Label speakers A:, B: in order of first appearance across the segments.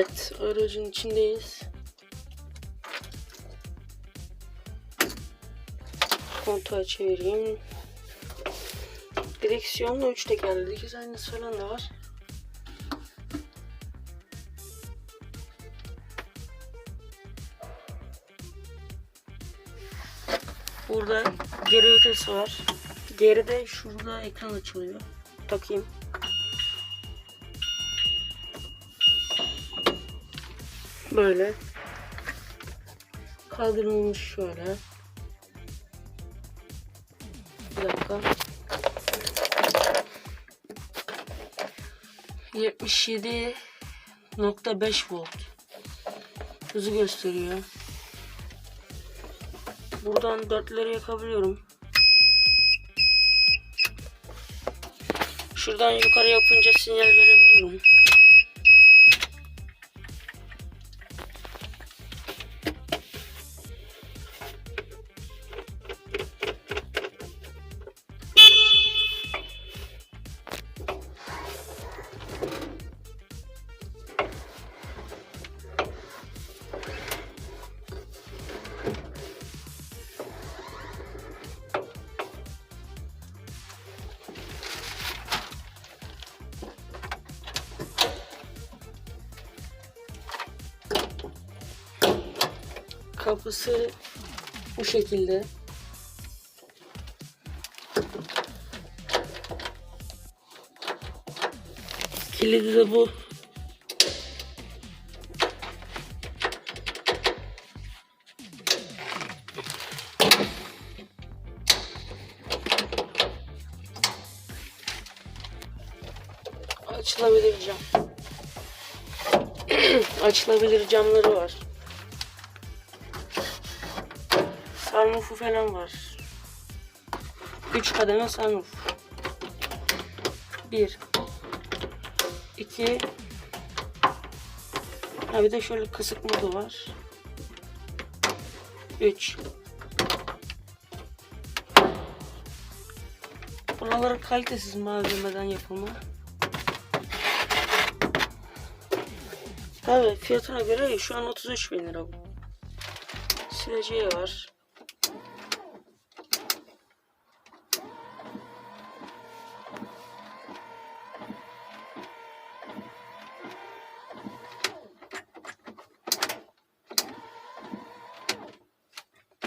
A: Evet, aracın içindeyiz. Kontağı çevireyim. Direksiyonla 3 tekerli dikiz aynası falan da var. Burada geri vites var. Geride şurada ekran açılıyor. Takayım. Böyle. Kaldırılmış şöyle. Bir dakika. 77.5 volt. Hızı gösteriyor. Buradan dörtleri yakabiliyorum. Şuradan yukarı yapınca sinyal verebiliyorum. Kapısı bu şekilde. Kilidi de bu. Açılabilir cam. Açılabilir camları var. Sunroof'u falan var. 3 kademe sunroof. 1 2 Ha bir de şöyle kısık modu var. 3 Buraları kalitesiz malzemeden yapılma. Tabii fiyatına göre şu an 33 bin lira bu. Sileceği var.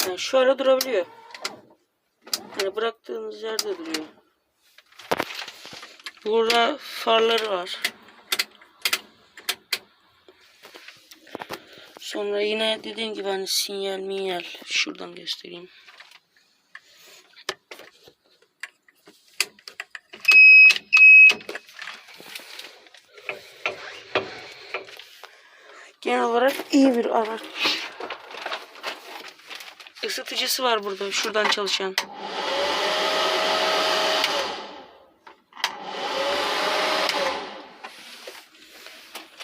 A: Yani şöyle durabiliyor. Hani bıraktığınız yerde duruyor. Burada farları var. Sonra yine dediğim gibi hani sinyal minyal şuradan göstereyim. Genel olarak iyi bir araç. Isıtıcısı var burada şuradan çalışan.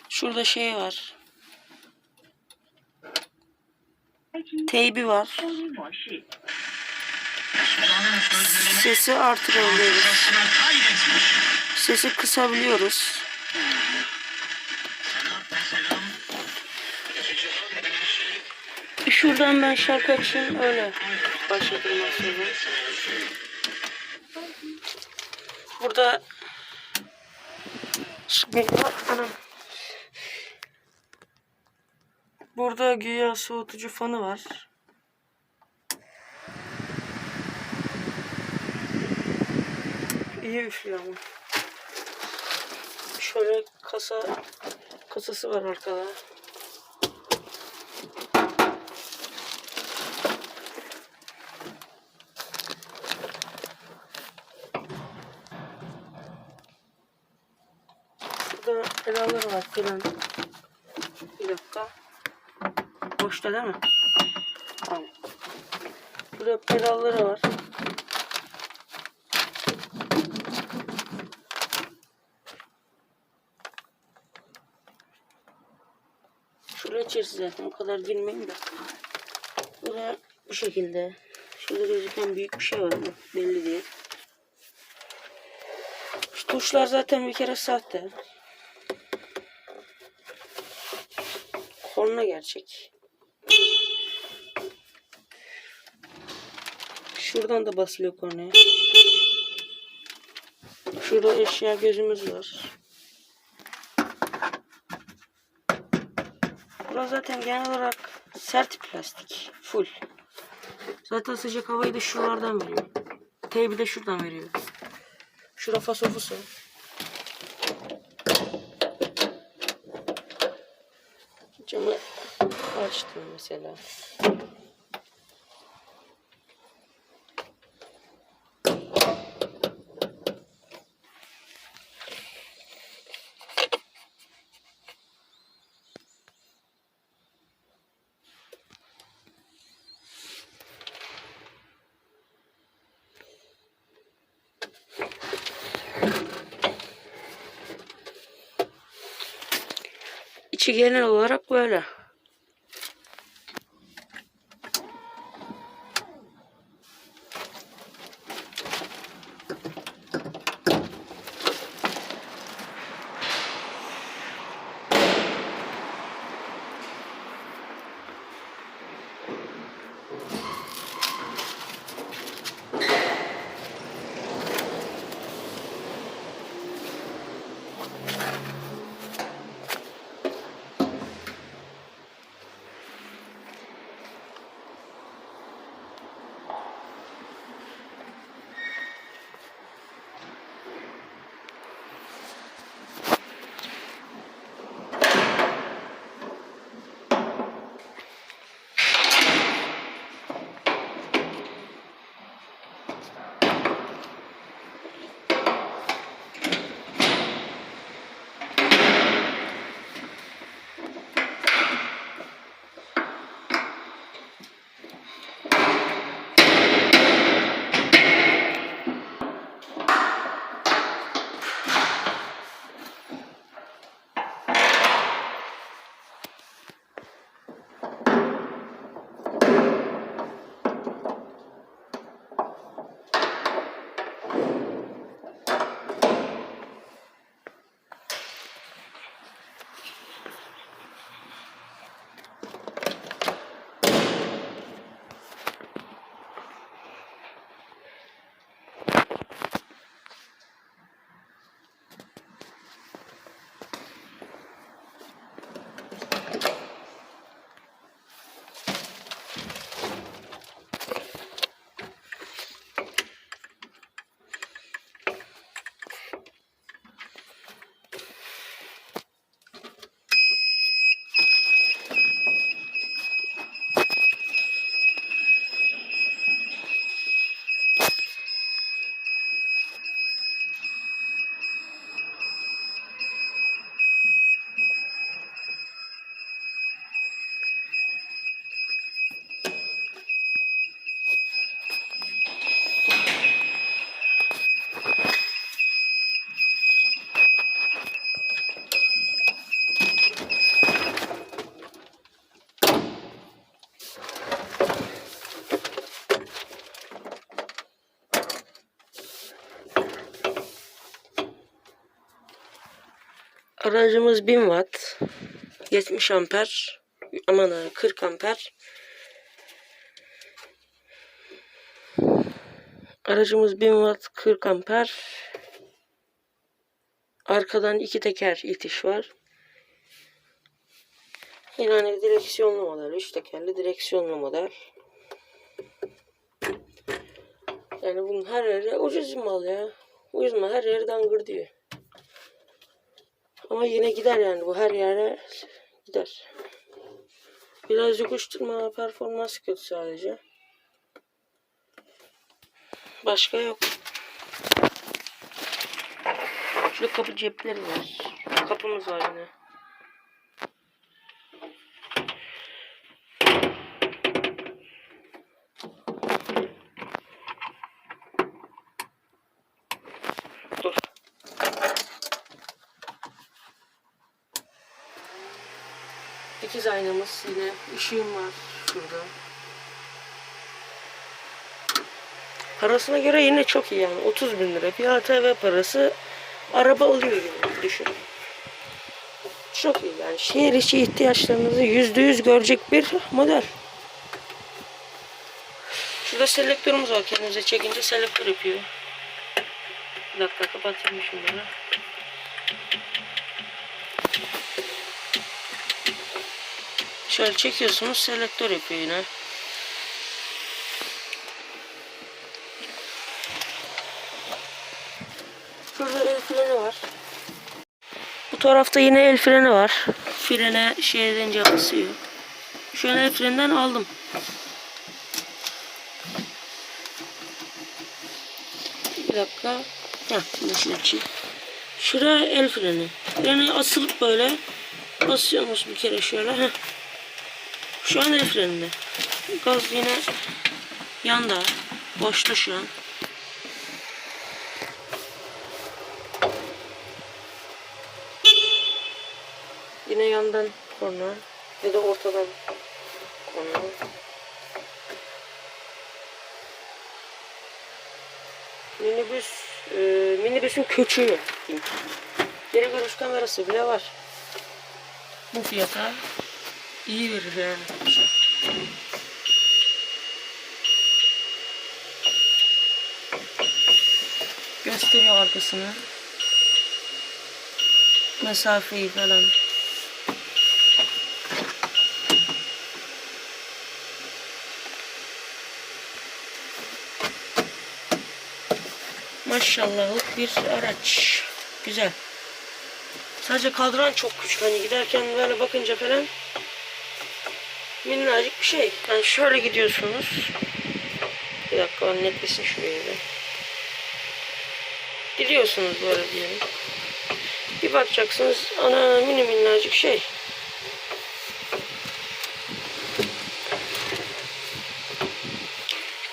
A: Şurada şey var. Teybi var. Sesi artırabiliyoruz. Sesi kısabiliyoruz. Şuradan ben şarkı açayım öyle başlatayım aslında. Burada. Burada güya soğutucu fanı var. İyi üflüyor ama. Şöyle kasa kasası var arkada. Burada var filan. Bir dakika. Boşta değil mi? Tamam. Burada pedalları var. Şuraya içerisi zaten o kadar girmeyeyim de. Burada bu şekilde. Şurada gözüken büyük bir şey var ama belli değil. Şu tuşlar zaten bir kere sahte. Korna gerçek. Şuradan da basılıyor kornaya. Şurada eşya gözümüz var. Burası zaten genel olarak sert plastik. Full. Zaten sıcak havayı da şuralardan veriyor. Teybi de şuradan veriyor. Şura fasofusu. Açtım mesela. İçi genel olarak böyle. Aracımız 1000 watt. 70 amper. Aman ha, 40 amper. Aracımız 1000 watt 40 amper. Arkadan iki teker itiş var. Yine hani direksiyonlu model. Üç tekerli direksiyonlu model. Yani bunun her yeri ucuz mal ya. Ucuz mal her yeri dangır diyor. Ama yine gider yani bu her yere gider. Birazcık uçturma performans kötü sadece. Başka yok. Şurada kapı cepleri var. Kapımız var yine. 8 aynamız yine ışığım var şurada. Parasına göre yine çok iyi yani. 30 bin lira. Bir ATV parası araba alıyor yani düşünün. Çok iyi yani. Şehir içi ihtiyaçlarınızı %100 görecek bir model. Şurada selektörümüz var. Kendimize çekince selektör yapıyor. Bir dakika kapatayım şunları. Şöyle çekiyorsunuz selektör yapıyor yine. Şurada el freni var. Bu tarafta yine el freni var. Frene edince basıyor. An el freninden aldım. Bir dakika. Heh, şöyle açayım. Şuraya el freni. Freni asılıp böyle basıyorsunuz bir kere şöyle. Heh. Şu an el freninde. Gaz yine yanda. Boşta şu an. Yine yandan korna ya da ortadan korna. Minibüs, e, minibüsün diyeyim. Geri görüş kamerası bile var. Bu fiyata iyi verir yani. Gösteriyor arkasını. Mesafeyi falan. Maşallahlık bir araç. Güzel. Sadece kadran çok küçük. Hani giderken böyle bakınca falan minnacık bir şey. Yani şöyle gidiyorsunuz. Bir dakika netlesin şurayı da. Gidiyorsunuz böyle diyelim. Bir bakacaksınız ana mini minnacık şey.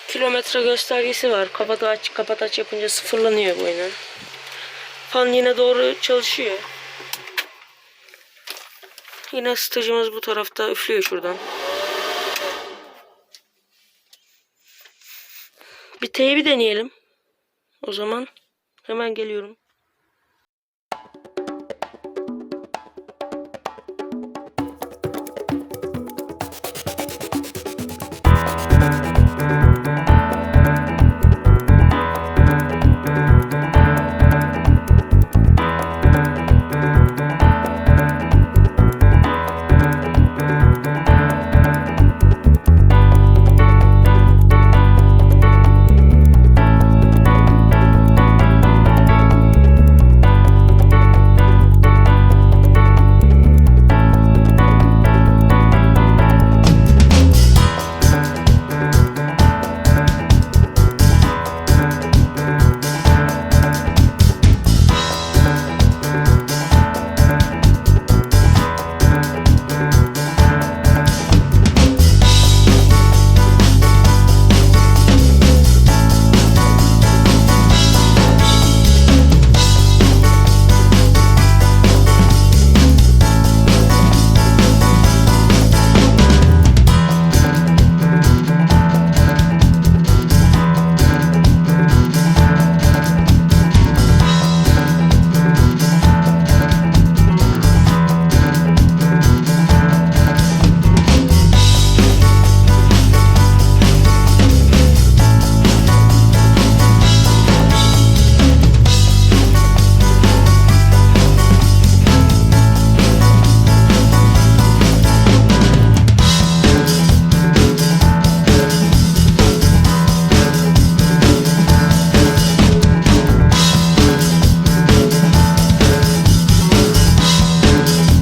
A: Kilometre göstergesi var. Kapat aç kapat aç yapınca sıfırlanıyor bu yine. Fan yine doğru çalışıyor. Yine stajımız bu tarafta üflüyor şuradan. Bir teybi deneyelim. O zaman hemen geliyorum.